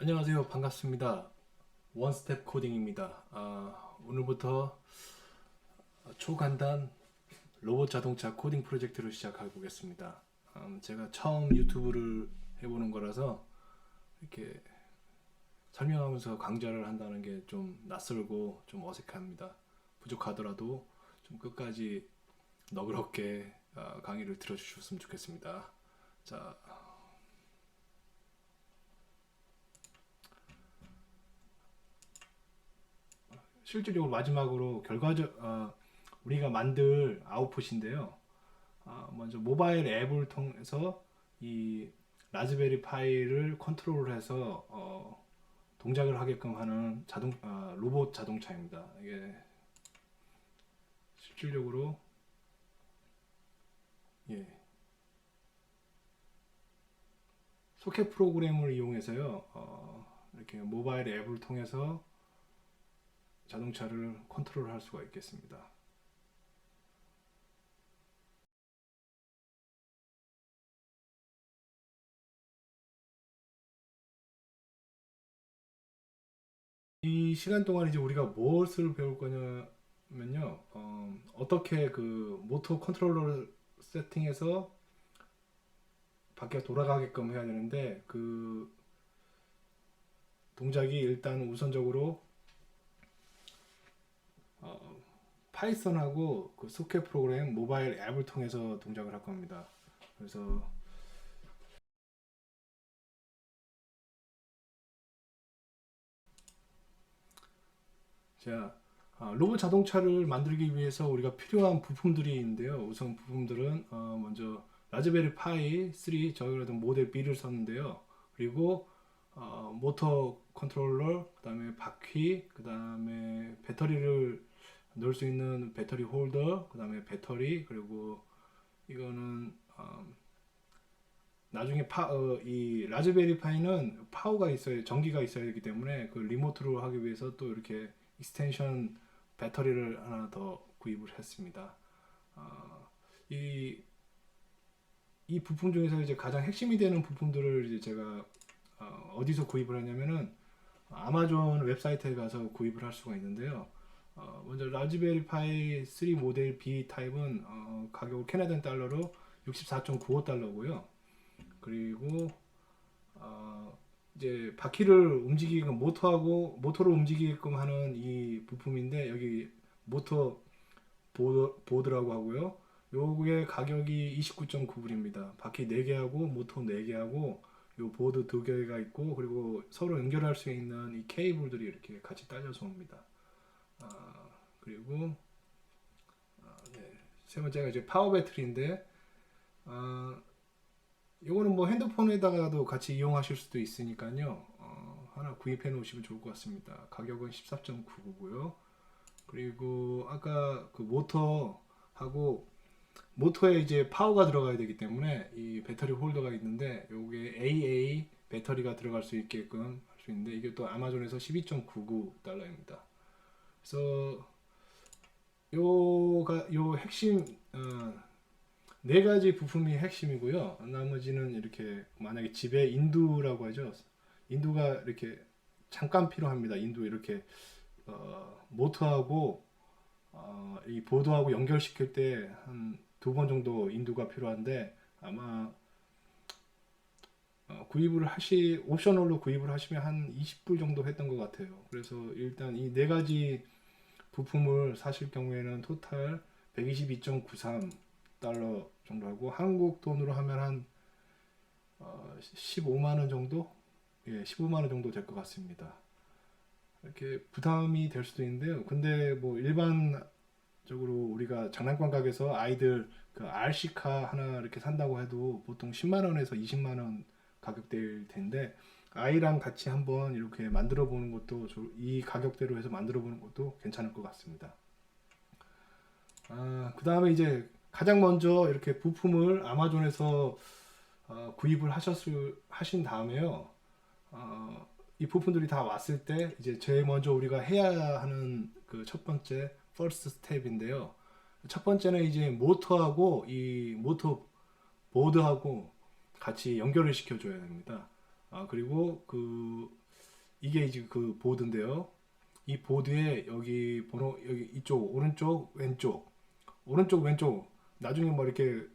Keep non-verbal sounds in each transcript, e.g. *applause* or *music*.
안녕하세요. 반갑습니다. 원스텝 코딩입니다. 아, 오늘부터 초간단 로봇 자동차 코딩 프로젝트를 시작해 보겠습니다. 음, 제가 처음 유튜브를 해보는 거라서 이렇게 설명하면서 강좌를 한다는 게 좀 낯설고 좀 어색합니다. 부족하더라도 좀 끝까지 너그럽게 아, 강의를 들어주셨으면 좋겠습니다. 자, 실질적으로 마지막으로 결과적 어, 우리가 만들 아웃풋인데요. 어, 먼저 모바일 앱을 통해서 이 라즈베리 파이를 컨트롤해서 어, 동작을 하게끔 하는 자동 아, 로봇 자동차입니다. 이게 실질적으로 예. 소켓 프로그램을 이용해서요. 어, 이렇게 모바일 앱을 통해서 자동차를 컨트롤할 수가 있겠습니다. 이 시간 동안 이제 우리가 무엇을 배울 거냐면요, 어, 떻게 그 모터 컨트롤러 세팅해서 밖에 돌아가게끔 해야 되는데 그 동작이 일단 우선적으로 어, 파이썬하고 그 소켓 프로그램 모바일 앱을 통해서 동작을 할 겁니다. 그래서 자, 아, 로봇 자동차를 만들기 위해서 우리가 필요한 부품들이 있는데요. 우선 부품들은 어, 먼저 라즈베리 파이 3 저희가 모델 B를 썼는데요. 그리고 어, 모터 컨트롤러, 그 다음에 바퀴, 그 다음에 배터리를 넣을 수 있는 배터리 홀더, 그 다음에 배터리, 그리고 이거는 어, 나중에 파, 어, 이 라즈베리 파이는 파워가 있어야 전기가 있어야 되기 때문에 그 리모트로 하기 위해서 또 이렇게 익스텐션 배터리를 하나 더 구입을 했습니다. 어, 이, 이 부품 중에서 이제 가장 핵심이 되는 부품들을 이제 제가 어, 디서 구입을 하냐면은 아마존 웹사이트에 가서 구입을 할 수가 있는데요. 어, 먼저 라즈베리 파이 3 모델 B 타입은 어, 가격을 캐나다 달러로 64.95달러고요. 그리고 어, 이제 바퀴를 움직이게끔 모터하고 모터를 움직이게끔 하는 이 부품인데 여기 모터 보드, 보드 라고 하고요. 요게 가격이 29.9불입니다. 바퀴 4개 하고 모터 4개 하고 요 보드 2개가 있고 그리고 서로 연결할 수 있는 이 케이블들이 이렇게 같이 딸려서 옵니다. 아, 그리고 아, 네. 세 번째가 이제 파워 배터리인데 아, 이거는 뭐 핸드폰에다가도 같이 이용하실 수도 있으니까요. 어, 하나 구입해 놓으시면 좋을 것 같습니다. 가격은 14.99고요. 그리고 아까 그 모터하고 모터에 이제 파워가 들어가야 되기 때문에 이 배터리 홀더가 있는데 요게 AA 배터리가 들어갈 수 있게끔 할 수 있는데 이게 또 아마존에서 12.99달러입니다. 그래서 요가 요 핵심 어, 네 가지 부품이 핵심이고요. 나머지는 이렇게 만약에 집에 인두라고 하죠. 인두가 이렇게 잠깐 필요합니다. 인두 이렇게 어, 모터하고 어, 이 보드하고 연결시킬 때 한 두 번 정도 인두가 필요한데 아마 어, 구입을 하시 옵셔널로 구입을 하시면 한 20불 정도 했던 것 같아요. 그래서 일단 이 네 가지 부품을 사실 경우에는 토탈 122.93 달러 정도 하고 한국 돈으로 하면 한 어, 15만 원 정도? 예, 15만 원 정도 될 것 같습니다. 이렇게 부담이 될 수도 있는데요. 근데 뭐 일반적으로 우리가 장난감 가게에서 아이들 그 RC카 하나 이렇게 산다고 해도 보통 10만 원에서 20만 원 가격대일 텐데 아이랑 같이 한번 이렇게 만들어 보는 것도 이 가격대로 해서 만들어 보는 것도 괜찮을 것 같습니다. 아, 그 다음에 이제 가장 먼저 이렇게 부품을 아마존에서 어, 구입을 하셨을 하신 다음에요. 어, 이 부품들이 다 왔을 때 이제 제일 먼저 우리가 해야 하는 그 첫 번째 first step인데요. 첫 번째는 이제 모터하고 이 모터 보드하고 같이 연결을 시켜줘야 됩니다. 아, 그리고 그 이게 이제 그 보드인데요. 이 보드에 여기 번호 여기 이쪽 오른쪽 왼쪽 오른쪽 왼쪽 나중에 뭐 이렇게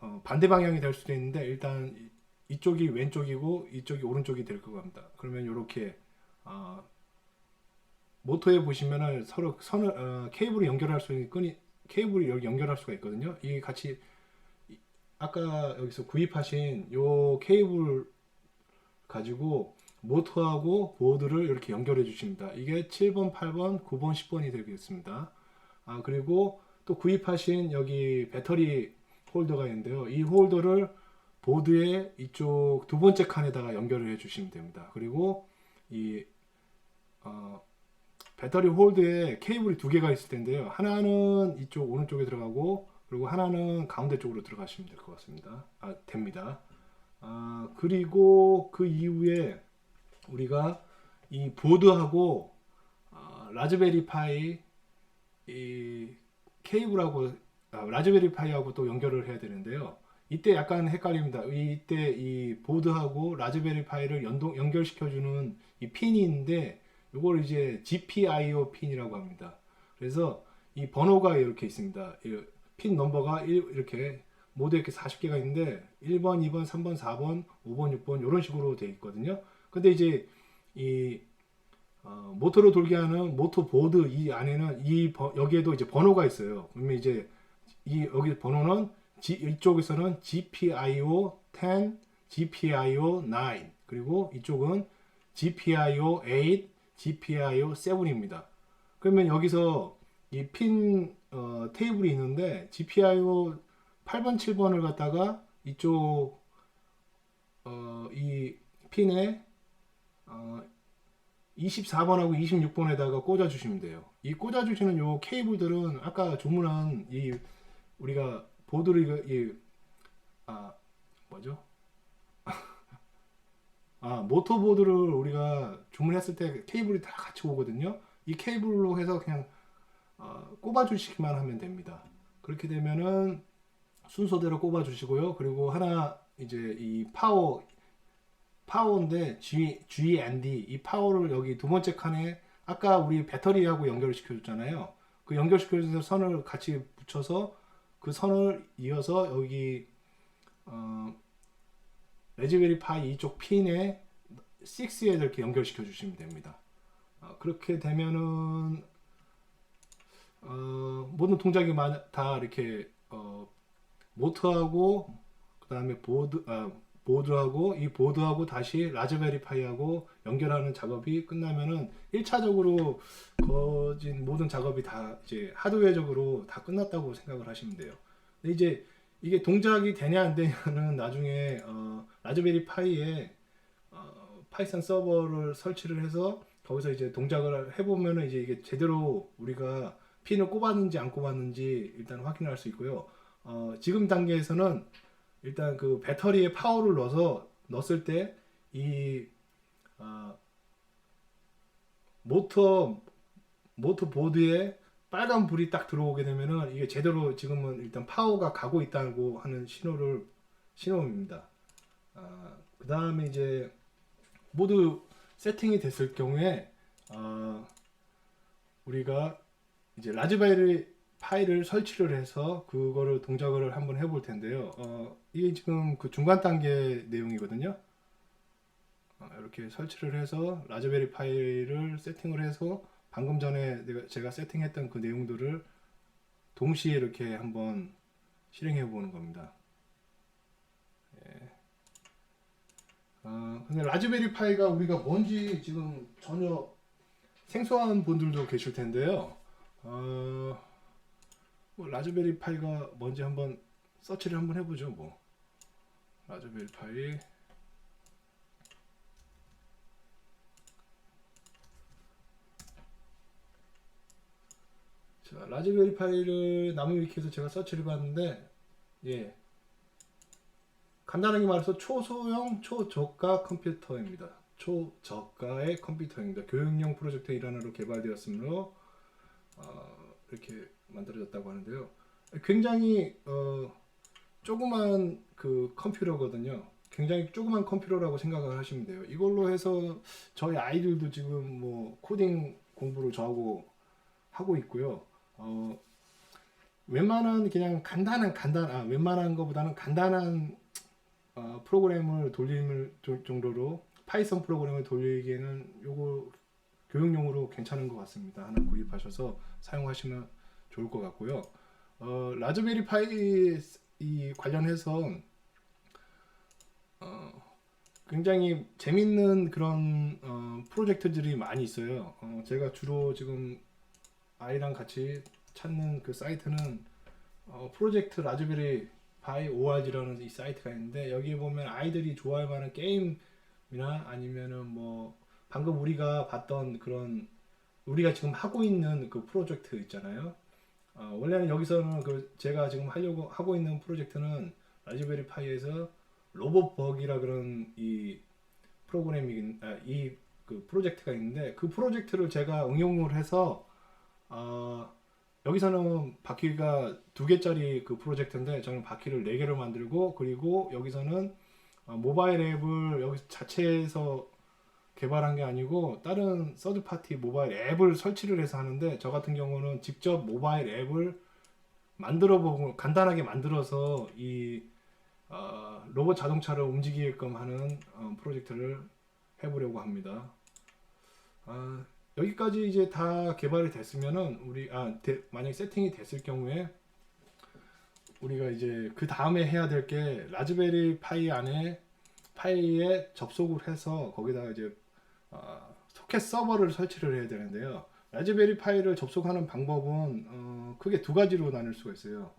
어, 반대 방향이 될 수도 있는데 일단 이- 이쪽이 왼쪽이고 이쪽이 오른쪽이 될것 같습니다. 그러면 이렇게 아, 모터에 보시면은 서로 선을 어, 케이블을 연결할 수 있는 끈이 케이블이 여기 연결할 수가 있거든요. 이게 같이 이- 아까 여기서 구입하신 요 케이블 가지고 모터하고 보드를 이렇게 연결해 주십니다. 이게 7번, 8번, 9번, 10번이 되겠습니다. 아, 그리고 또 구입하신 여기 배터리 홀더가 있는데요. 이 홀더를 보드의 이쪽 두 번째 칸에다가 연결을 해 주시면 됩니다. 그리고 이 어, 배터리 홀드에 케이블이 두 개가 있을 텐데요. 하나는 이쪽 오른쪽에 들어가고 그리고 하나는 가운데 쪽으로 들어가시면 될 것 같습니다. 아, 됩니다. 아, 그리고 그 이후에 우리가 이 보드하고 아, 라즈베리 파이 이 케이블하고 아, 라즈베리 파이하고 또 연결을 해야 되는데요. 이때 약간 헷갈립니다. 이때 이 보드하고 라즈베리 파이를 연동 연결시켜주는 이 있는데 이걸 이제 GPIO 핀이라고 합니다. 그래서 이 번호가 이렇게 있습니다. 이핀 넘버가 일- 이렇게 모두 이렇게 40개가 있는데 1번, 2번, 3번, 4번, 5번, 6번 이런 식으로 되어 있거든요. 근데 이제 이 어, 모터로 돌게 하는 모터 보드 이 안에는 이 번- 여기에도 이제 번호가 있어요. 그러면 이제 이 여기 번호는 G, 이쪽에서는 GPIO 10, GPIO 9 그리고 이쪽은 GPIO 8, GPIO 7입니다. 그러면 여기서 이핀 어, 테이블이 있는데 GPIO 8번, 7번을 갖다가 이쪽 어, 이 핀에 어, 24번하고 26번에다가 꽂아 주시면 돼요. 이 꽂아 주시는 요 케이블들은 아까 주문한 이 우리가 보드를 이 아, 뭐죠? *laughs* 아, 모터보드를 우리가 주문했을 때 케이블이 다 같이 오거든요. 이 케이블로 해서 그냥 어, 꼽아 주시기만 하면 됩니다. 그렇게 되면은 순서대로 꼽아 주시고요. 그리고 하나 이제 이 파워 파워인데 G, G&D 이 파워를 여기 두 번째 칸에 아까 우리 배터리하고 연결시켜 줬잖아요. 그 연결시켜 준 선을 같이 붙여서 그 선을 이어서 여기 어, 레즈베리 파이 이쪽 핀에 6에 이렇게 연결시켜 주시면 됩니다. 어, 그렇게 되면은 어, 모든 동작이 마- 다 이렇게 어, 모터하고 그 다음에 보드 아, 보드하고 이 보드하고 다시 라즈베리 파이하고 연결하는 작업이 끝나면은 1차적으로 거진 모든 작업이 다 이제 하드웨어적으로 다 끝났다고 생각을 하시면 돼요. 근데 이제 이게 동작이 되냐 안 되냐는 나중에 어, 라즈베리 파이에 어, 파이썬 서버를 설치를 해서 거기서 이제 동작을 해보면은 이제 이게 제대로 우리가 핀을 꼽았는지 안 꼽았는지 일단 확인할 수 있고요. 어, 지금 단계에서는 일단 그 배터리에 파워를 넣어서 넣었을 때이 어, 모터 모터 보드에 빨간 불이 딱 들어오게 되면은 이게 제대로 지금은 일단 파워가 가고 있다고 하는 신호를 신호입니다. 아, 그 다음에 이제 모두 세팅이 됐을 경우에 어, 우리가 이제 라즈베리 파일을 설치를 해서 그거를 동작을 한번 해볼 텐데요. 어, 이게 지금 그 중간 단계 내용이거든요. 어, 이렇게 설치를 해서 라즈베리 파일을 세팅을 해서 방금 전에 제가 세팅했던 그 내용들을 동시에 이렇게 한번 실행해 보는 겁니다. 예. 어, 근데 라즈베리 파이가 우리가 뭔지 지금 전혀 생소한 분들도 계실 텐데요. 어, 뭐 라즈베리 파이가 뭔지 한번 서치를 한번 해보죠. 뭐 라즈베리 파이 자 라즈베리 파이를 나무 위키에서 제가 서치를 봤는데 예 간단하게 말해서 초소형 초저가 컴퓨터입니다. 초저가의 컴퓨터입니다. 교육용 프로젝트 일환으로 개발되었으므로 어, 이렇게 만들어졌다고 하는데요. 굉장히 어, 조그만 그 컴퓨터거든요. 굉장히 조그만 컴퓨터라고 생각을 하시면 돼요. 이걸로 해서 저희 아이들도 지금 뭐 코딩 공부를 저하고 하고 있고요. 어, 웬만한 그냥 간단한 간단 아 웬만한 것보다는 간단한 어, 프로그램을 돌림을 조- 정도로 파이썬 프로그램을 돌리기에는 요거 교육용으로 괜찮은 것 같습니다. 하나 구입하셔서 사용하시면 좋을 것 같고요. 어, 라즈베리 파이 이 관련해서 어, 굉장히 재밌는 그런 어, 프로젝트들이 많이 있어요. 어, 제가 주로 지금 아이랑 같이 찾는 그 사이트는 어, 프로젝트 라즈베리 파이 ORG라는 이 사이트가 있는데 여기 보면 아이들이 좋아할 만한 게임이나 아니면은 뭐 방금 우리가 봤던 그런 우리가 지금 하고 있는 그 프로젝트 있잖아요. 어, 원래는 여기서는 그 제가 지금 하려고 하고 있는 프로젝트는 라즈베리 파이에서 로봇버기라 그런 이 프로그램이 아, 이그 프로젝트가 있는데 그 프로젝트를 제가 응용을 해서 어, 여기서는 바퀴가 두 개짜리 그 프로젝트인데 저는 바퀴를 네 개를 만들고 그리고 여기서는 어, 모바일 앱을 여기 자체에서 개발한 게 아니고 다른 서드 파티 모바일 앱을 설치를 해서 하는데 저 같은 경우는 직접 모바일 앱을 만들어 보고 간단하게 만들어서 이 어, 로봇 자동차를 움직이게끔 하는 어, 프로젝트를 해보려고 합니다. 아, 여기까지 이제 다 개발이 됐으면은 우리 아 대- 만약 세팅이 됐을 경우에 우리가 이제 그 다음에 해야 될 게 라즈베리 파이 안에 파이에 접속을 해서 거기다가 이제 어, 소켓 서버를 설치를 해야 되는데요. 라즈베리 파이를 접속하는 방법은 어, 크게 두 가지로 나눌 수가 있어요.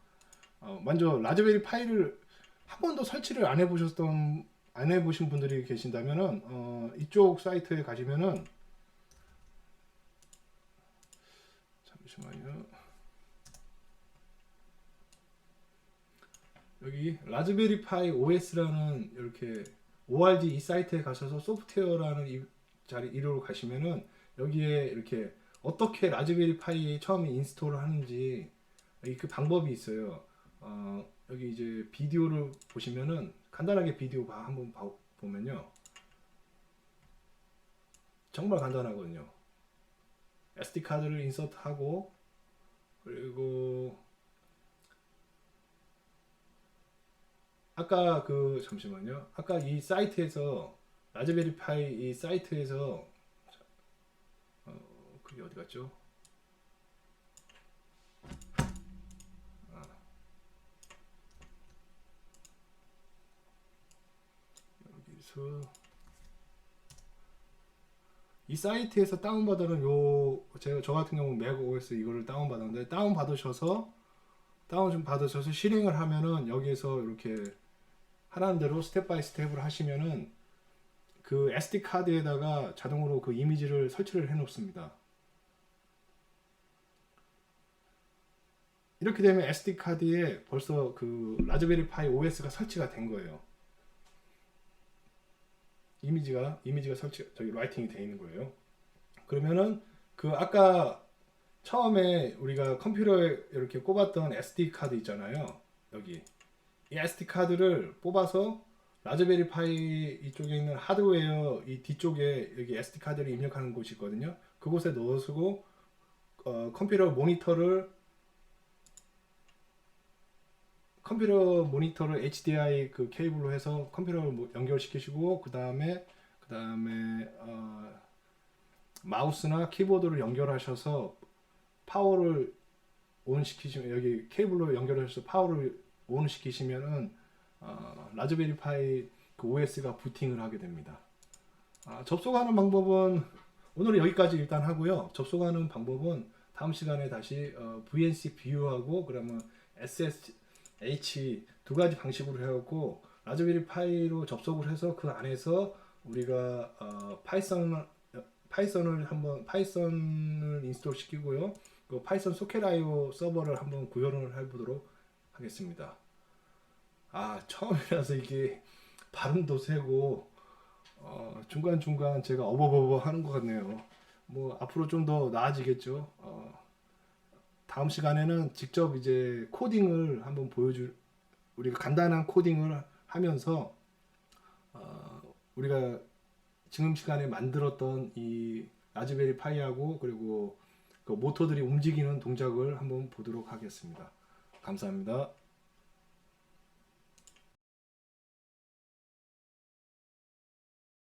어, 먼저 라즈베리 파이를 한 번도 설치를 안 해보셨던 안 해보신 분들이 계신다면은 어, 이쪽 사이트에 가시면은 잠시만요. 여기 라즈베리 파이 OS라는 이렇게 ORG 이 사이트에 가셔서 소프트웨어라는 이 자리 이름으로 가시면은 여기에 이렇게 어떻게 라즈베리 파이 처음에 인스톨을 하는지 이그 방법이 있어요. 어, 여기 이제 비디오를 보시면은 간단하게 비디오 봐- 한번 봐- 보면요. 정말 간단하거든요. SD 카드를 인서트하고 그리고 아까 그 잠시만요. 아까 이 사이트에서 라즈베리 파이 이 사이트에서 어, 그게 어디 갔죠? 아. 여기서 이 사이트에서 다운받아는 요 제가 저 같은 경우 맥 OS 이거를 다운받았는데 다운 받으셔서 다운 좀 받으셔서 실행을 하면은 여기에서 이렇게 하라는 대로 스텝 바이 스텝을 하시면은 그 SD 카드에다가 자동으로 그 이미지를 설치를 해 놓습니다. 이렇게 되면 SD 카드에 벌써 그 라즈베리 파이 OS가 설치가 된 거예요. 이미지가 이미지가 설치 저기 라이팅이 돼 있는 거예요. 그러면은 그 아까 처음에 우리가 컴퓨터에 이렇게 꼽았던 SD 카드 있잖아요. 여기 이 SD 카드를 뽑아서 라즈베리 파이 이쪽에 있는 하드웨어 이 뒤쪽에 여기 SD 카드를 입력하는 곳이 있거든요. 그곳에 넣으시고 어, 컴퓨터 모니터를 컴퓨터 모니터를 HDI 그 케이블로 해서 컴퓨터를 뭐 연결시키시고 그 다음에 그 다음에 어, 마우스나 키보드를 연결하셔서 파워를 온 시키시면 여기 케이블로 연결하셔서 파워를 온 시키시면은 어, 라즈베리 파이 그 OS가 부팅을 하게 됩니다. 아, 접속하는 방법은 오늘은 여기까지 일단 하고요. 접속하는 방법은 다음 시간에 다시 어, VNC 뷰하고 그러면 SSH 두 가지 방식으로 해갖고 라즈베리 파이로 접속을 해서 그 안에서 우리가 어, 파이썬 파이썬을 한번 파이썬을 인스톨 시키고요. 그 파이썬 소켓IO 서버를 한번 구현을 해보도록 하겠습니다. 아 처음이라서 이게 발음도 세고 어, 중간 중간 제가 어버버버 하는 것 같네요. 뭐 앞으로 좀 더 나아지겠죠. 어, 다음 시간에는 직접 이제 코딩을 한번 보여줄 우리가 간단한 코딩을 하면서 우리가 지금 시간에 만들었던 이 라즈베리 파이하고 그리고 그 모터들이 움직이는 동작을 한번 보도록 하겠습니다. 감사합니다.